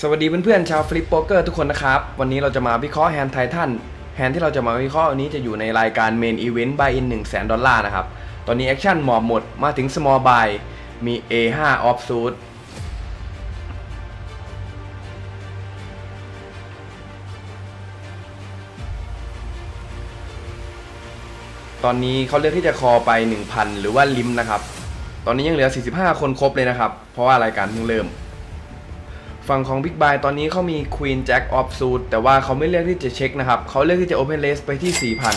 สวัสดีเพื่อนๆชาวฟลิปโป๊กเกอร์ทุกคนนะครับ วันนี้เราจะมาวิเคราะห์แฮนด์ไททันแฮนด์ที่เราจะมาวิเคราะห์วันนี้จะอยู่ในรายการเมนอีเวนต์ buy in 1 0 0 0 0 0ดอลลาร์นะครับ ตอนนี้แอคชั่นหมอบหมดมาถึง small buy มี A5 off suit ตอนนี้เขาเลือกที่จะคอไป 1,000 หรือว่าลิมนะครับ ตอนนี้ยังเหลือ 45 คนครบเลยนะครับ เพราะว่ารายการเพิ่งเริ่ม ฝั่งของ Big Buy ตอนนี้เขามี Queen Jack of Suit แต่ว่าเขาไม่เลือกที่จะเช็คนะครับ เขาเลือกที่จะ Open Race ไปที่ 4,000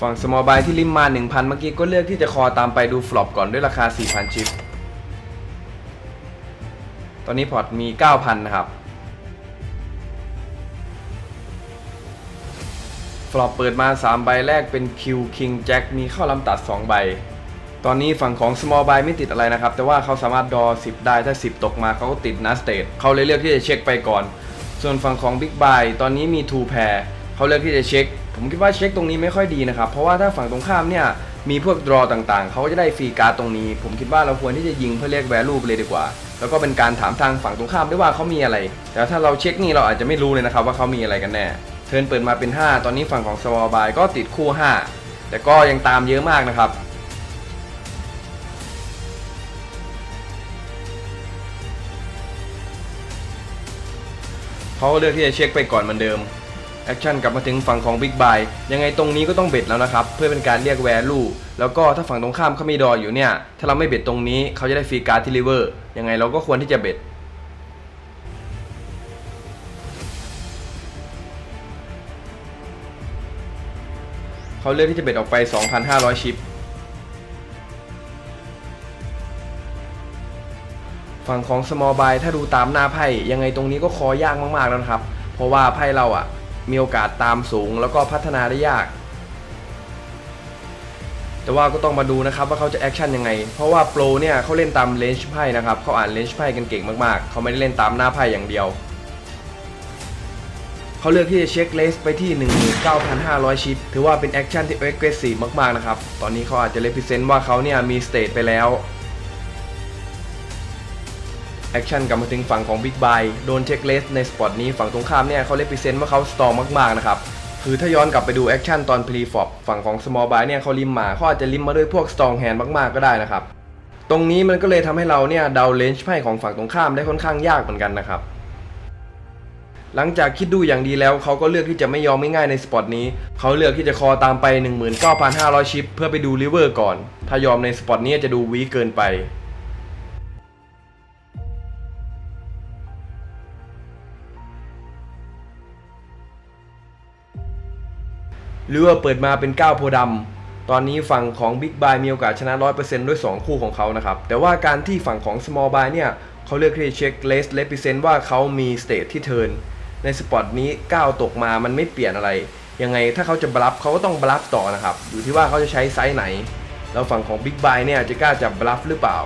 ฝั่ง Small Buy ที่ริมมา 1,000 เมื่อกี้ก็เลือกที่จะคอตามไปดูฟลอปก่อนด้วยราคา 4,000 ชิป ตอนนี้พอร์ตมี 9,000 นะครับฟลอปเปิดมา 3 ใบแรกเป็น Q King Jack มีเข้าลำตัด 2 ใบ ตอนนี้ฝั่งของ small buy ไม่ติดอะไรนะครับ แต่ว่าเขาสามารถดอ 10 ได้ถ้า 10 ตกมาเขาก็ติด n a s t a t เขาเลยเลือกที่จะเช็คไปก่อน ส่วนฝั่งของ big buy ตอนนี้มี2 pair เขาเลือกที่จะเช็ค ผมคิดว่าเช็คตรงนี้ไม่ค่อยดีนะครับ เพราะว่าถ้าฝั่งตรงข้ามเนี่ยมีพวก draw ต่างๆ เขาก็จะได้ฟรีการ์ดตรงนี้ ผมคิดว่าเราควรที่จะยิงเพื่อเรียก value ไปเลยดีกว่า แล้วก็เป็นการถามทางฝั่งตรงข้ามด้วยว่าเขามีอะไร แต่ถ้าเราเช็คนี่เราอาจจะไม่รู้เลยนะครับว่าเขามีอะไรกันแน่ เทิร์นเปิดมาเป็น 5 ตอนนี้ฝั่งของ small buy ก็ติดคู่ 5 แต่ก็ยังตามเยอะมากนะครับ เขาเลือกที่จะเช็คไปก่อนเหมือนเดิมแอคชั่นกลับมาถึงฝั่งของ Big Buy ยังไงตรงนี้ก็ต้องเบ็ดแล้วนะครับ เพื่อเป็นการเรียกแวลูแล้วก็ถ้าฝั่งตรงข้ามเขามีดออยู่เนี่ย ถ้าเราไม่เบ็ดตรงนี้เขาจะได้ฟรีการ์ดที่ริเวอร์ยังไงเราก็ควรที่จะเบ็ดเขาเลือกที่จะเบ็ดออกไป 2,500 ชิป ฝั่งของ small buy ถ้าดูตามหน้าไพ่ยังไงตรงนี้ก็คอยากมากๆแล้วนะครับ เพราะว่าไพ่เราอะ่ะมีโอกาสตามสูงแล้วก็พัฒนาได้ยาก แต่ว่าก็ต้องมาดูนะครับว่าเขาจะแอคชั่นยังไง เพราะว่าโปรเนี่ยเขาเล่นตามเลนจ์ไพ่นะครับเขาอ่านเลนจ์ไพ่กันเก่งมากๆ เขาไม่ได้เล่นตามหน้าไพ่อย่างเดียวเขาเลือกที่จะเช็คเลสไปที่ 19,500 ชิป ถือว่าเป็นแอคชั่นที่เอ็กซ์ซีฟมาก ๆ นะครับ ตอนนี้เขาอาจจะเลพิเซนต์ว่าเขาเนี่ยมีสเตทไปแล้ว แอคชั่นกลับมาถึงฝั่งของ Big Buy โดนเช็คเลสในสปอตนี้ฝั่งตรงข้ามเนี่ยเขาเลพิเซนต์ว่าเขาสตรองมากๆนะครับคือถ้าย้อนกลับไปดูแอคชั่นตอนพรีฟอปฝั่งของ Small Buy เนี่ยเขาลิมมาเขาอาจจะลิมมาด้วยพวก Strong Hand มากๆก็ได้นะครับ ตรงนี้มันก็เลยทำให้เราเนี่ยเดาเลนจ์ไพ่ของฝั่งตรงข้ามได้ค่อนข้างยากเหมือนกันนะครับ หลังจากคิดดูอย่างดีแล้วเขาก็เลือกที่จะไม่ยอมง่ายๆในสปอตนี้เขาเลือกที่จะคอตามไป 19,500 ชิป เพื่อไปดูริเวอร์ก่อน ถ้ายอมในสปอตนี้จะดูวีเกินไป หรือว่าเปิดมาเป็น9โพธิ์ดำตอนนี้ฝั่งของ Big Buy มีโอกาสชนะ 100%ด้วย 2 คู่ของเขานะครับ แต่ว่าการที่ฝั่งของ Small Buy เนี่ยเขาเลือกที่จะเช็ค Less Represent ว่าเขามีสเตทที่เทิร์นในสปอตนี้9ตกมามันไม่เปลี่ยนอะไร ยังไงถ้าเขาจะบลัฟเขาก็ต้องบลัฟต่อนะครับ อยู่ที่ว่าเขาจะใช้ไซส์ไหน แล้วฝั่งของ Big Buy เนี่ยจะกล้าจับบลัฟหรือเปล่า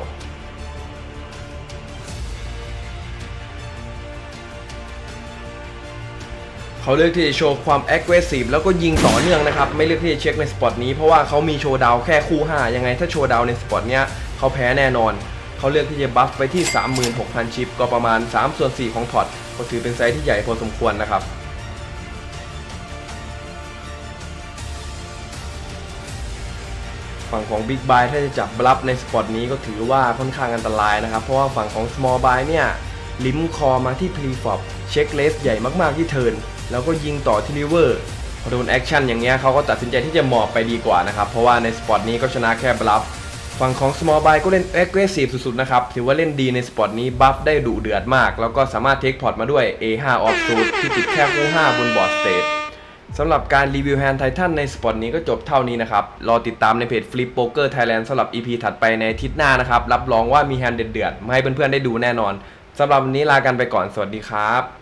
เขาเลือกที่จะโชว์ความ aggressive แล้วก็ยิงต่อเนื่องนะครับ ไม่เลือกที่จะเช็คในสปอตนี้เพราะว่าเขามีโชว์ดาวแค่คู่ 5 ยังไงถ้าโชว์ดาวในสปอตเนี้ยเขาแพ้แน่นอน เขาเลือกที่จะบัฟไปที่ 36,000 ชิป ก็ประมาณ 3 ส่วน 4 ของพอร์ตก็ถือเป็นไซส์ที่ใหญ่พอสมควรนะครับฝั่งของ Big Buy ถ้าจะจับบลัฟในสปอตนี้ก็ถือว่าค่อนข้างอันตรายนะครับ เพราะว่าฝั่งของ Small Buy เนี่ย ลิมคอมาที่ Preflop เช็คเลสใหญ่มากๆที่เทิร์น แล้วก็ยิงต่อที่ River พอโดนแอคชั่นอย่างเงี้ยเขาก็ตัดสินใจที่จะหมอบไปดีกว่านะครับ เพราะว่าในสปอตนี้ก็ชนะแค่บลัฟฝั่งของ Small Buy ก็เล่น Aggressive สุดๆ นะครับ ถือว่าเล่นดีในสปอตนี้ บัฟได้ดุเดือดมาก แล้วก็สามารถเทคพอร์ตมาด้วย A5 Off Suit ที่ติดแค่คู่5บนบอร์ดสเตทสำหรับการรีวิวแฮนด์ไททันในสปอตนี้ก็จบเท่านี้นะครับ รอติดตามในเพจ Flip Poker Thailand สำหรับ EP ถัดไปในอาทิตย์หน้านะครับ รับรองว่ามีแฮนด์เดือดๆมาให้เพื่อนๆได้ดูแน่นอนสำหรับวันนี้ลากันไปก่อนสวัสดีครับ